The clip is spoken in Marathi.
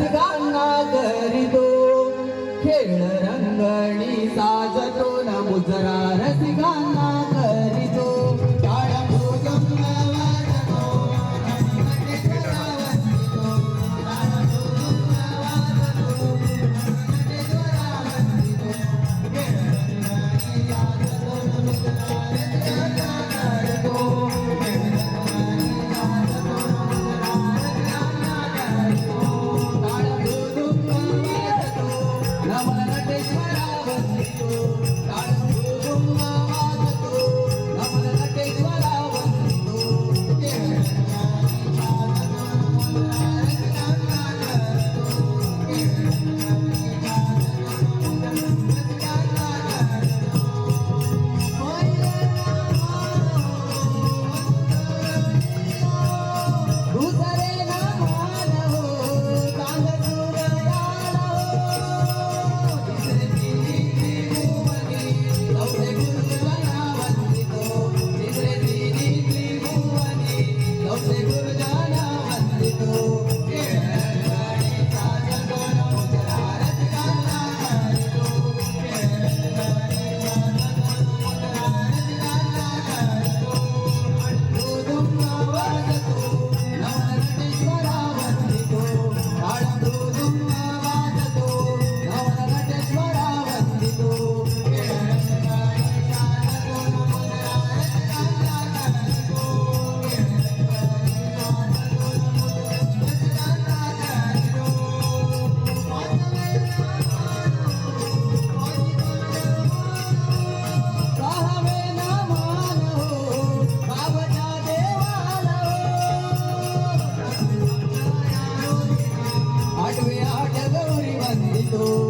रसिकांना करीतो खेळ रंगणी साजतो न मुजरा रसिकांना. Lord.